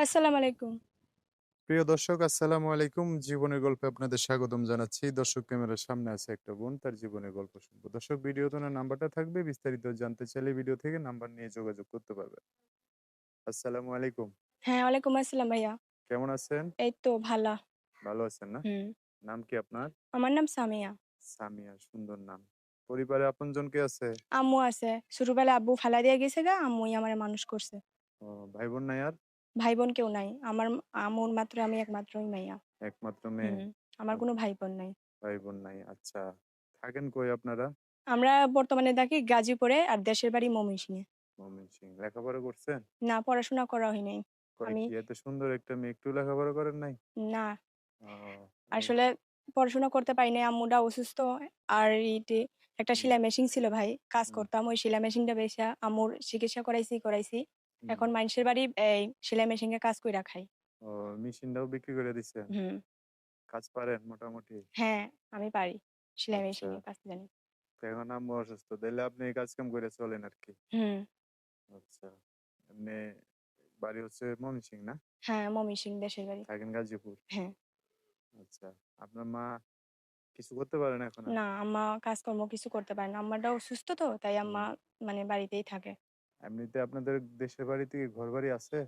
আসসালামু আলাইকুম। প্রিয় দর্শক আসসালামু আলাইকুম জীবনের গল্পে আপনাদের স্বাগতম জানাচ্ছি দর্শক ক্যামেরার সামনে আছে একটা বোন তার জীবনের গল্প শুনব দর্শক নাম্বারটা থাকবে বিস্তারিত জানতে চাইলে ভিডিও থেকে নাম্বার নিয়ে যোগাযোগ করতে আসসালামু আলাইকুম হ্যাঁ, ওয়ালাইকুম আসসালাম ভাইয়া। কেমন আছেন এই তো ভালা। ভালো আছেন না হুম। নাম কি আপনার আমার নাম সামিয়া। সামিয়া সুন্দর নাম পরিবারে আপনজন কে আছে আম্মু আছে। ছোটবেলায় আব্বু ফালা দিয়ে গেছে গা, আম্মুই আমার মানুষ করছে। ও ভাই বোন নাই আর ভাই বোন কেউ নাই। আমার ম আম্মুর মাত্র আমি একমাত্রই মাইয়া। একমাত্র মেয়ে হুম। আমার কোনো ভাই বোন নাই। ভাই বোন নাই আচ্ছা থাকেন কই আপনারা আমরা বর্তমানে থাকি গাজীপুরে আর দেশের বাড়ি ময়মনসিংহে। ময়মনসিং লেখাপড়া করছেন না পড়াশোনা করা হয় নাই। করে আমি কি এত সুন্দর একটা মেয়ে একটু লেখাপড়া করেন নাই না, ও, আসলে পড়াশোনা করতে পারি নাই। আম্মুটা অসুস্থ। আর ইটি একটা সেলাই মেশিন ছিল ভাই। কাজ হুম, করতাম। ওই সেলাই মেশিনটা বেইচা আম্মুর চিকিৎসা করাইছি, করাইছি। এখন মানুষের বাড়ি এই সেলাই মেশিনে কাজ কইরা খাই। ও মেশিনটাও বিক্রি করে দিচ্ছেন হুম। কাজ পারেন মোটামুটি হ্যাঁ, আমি পারি। সেলাই আচ্ছা মেশিনে কাজ জানি। এখন আম্মু অসুস্থ তাহলে আপনি কাজ কাম করে চলেন আর কি হুম। আচ্ছা এমনি বাড়ি হচ্ছে ময়মনসিং না হ্যাঁ, ময়মনসিংহ দেশের বাড়ি। থাকেন গাজীপুর হ্যাঁ। আচ্ছা আপনার মা কিছু করতে পারেন এখন না, আম্মা কাজকর্ম কিছু করতে পারে না। আম্মাটা অসুস্থ তো তাই আম্মা মানে বাড়িতেই থাকে। এমনিতে আপনাদের দেশের বাড়িতে কি ঘর বাড়ি আছে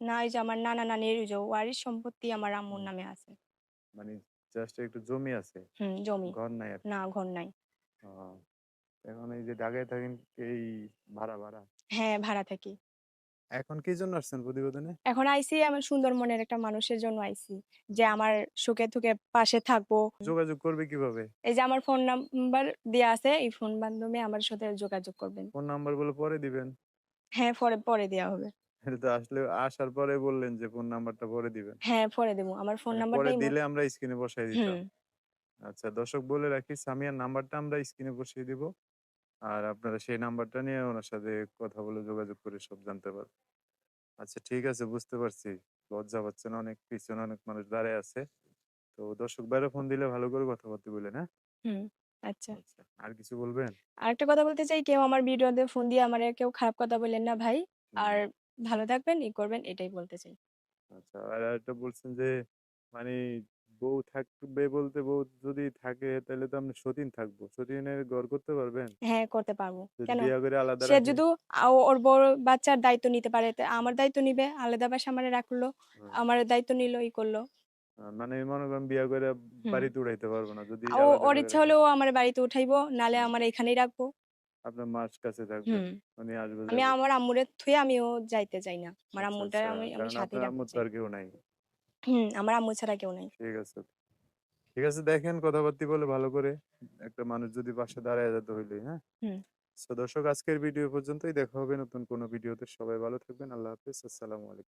না, এই যে আমার নানা নানির ওই যে ওয়ারিশ সম্পত্তি আমার আম্মুর নামে আছে। মানে জাস্ট একটু জমি আছে হুম, জমি। ঘর নাই আর কি না, ঘর নাই। ও, এখন এই যে ঢাকায় থাকেন এই ভাড়া ভাড়া হ্যাঁ, ভাড়া থাকি। এখন কি জন্য আসছেন প্রতিবেদনে এখন আইছি আমার সুন্দর মনের একটা মানুষের জন্য আইছি। যে আমার সুখে দুঃখে পাশে থাকব। যোগাযোগ করবে কীভাবে এই যে আমার ফোন নাম্বার দেয়া আছে। এই ফোন মাধ্যমে আমার সাথে যোগাযোগ করবেন। ফোন নাম্বার বলে পরে দিবেন হ্যাঁ, পরে পরে দেয়া হবে। এটা তো আসলে আসার পরে বললেন যে ফোন নাম্বারটা পরে দিবেন হ্যাঁ, পরে দেবো। আমার ফোন মানে পরে দিলে আমরা স্ক্রিনে বসাই দিতাম আচ্ছা দর্শক বলে রাখি সামিয়ার নাম্বারটা আমরা স্ক্রিনে বসিয়ে দিব আর আপনারা সেই নাম্বারটা নিয়ে ওনার সাথে কথা বলে যোগাযোগ করে সব জানতে পারবেন আচ্ছা ঠিক আছে বুঝতে পারছি লজ্জা পাচ্ছেন অনেক পিছনে অনেক মানুষ দাঁড়ায় আছে তো দর্শক বাইরে ফোন দিলে ভালো করে কথা বলতে বলেন হ্যাঁ হুম, আচ্ছা। আচ্ছা আর কিছু বলবেন আরেকটা কথা বলতে চাই, কেউ আমার ভিডিওতে ফোন দিয়ে আমারে কেউ খারাপ কথা বললেন না ভাই। আর ভালো থাকবেন, ই করবেন এটাই বলতে চাই। আচ্ছা আর একটা বলছেন যে মানে বউ থাকবে বলতে বউ যদি থাকে তাহলে তো আমরা সতীন থাকব সতীনের ঘর করতে পারবেন হ্যাঁ, করতে পারব। কেন? বিয়ে করে আলাদা সে যদি ওর বড় বাচ্চার দায়িত্ব নিতে পারে, আমার দায়িত্ব নিবে। আলাদা বাসায় আমারে রাখল, আমার দায়িত্ব নিলো, ই করল। মানে মনে করেন বিয়ে করে বাড়িতে উঠাইতে পারব না যদি ওর ইচ্ছা হলেও আমার বাড়িতে উঠাইবো, নালে আমার এখানেই রাখব। আপনার মার কাছে থাকবে। উনি আসবে আমি আমার আম্মুরে থুয়ে আমিও যাইতে চাই না। আমার আচ্ছা আম্মুটা আচ্ছা আমি আমি সাথেই আপনার আম্মুর তো আর কেউ নাই হুম, আমার আম্মু ছাড়া কেউ নাই। ঠিক আছে। ঠিক আছে দেখেন কথাবার্তি বলে ভালো করে। একটা মানুষ যদি পাশে দাঁড়ায় যেতে হইলে হ্যাঁ? হুম। তো দর্শক আজকের ভিডিও পর্যন্তই। দেখা হবে নতুন কোনো ভিডিওতে। সবাই ভালো থাকবেন। আল্লাহ হাফেজ। আসসালামু আলাইকুম।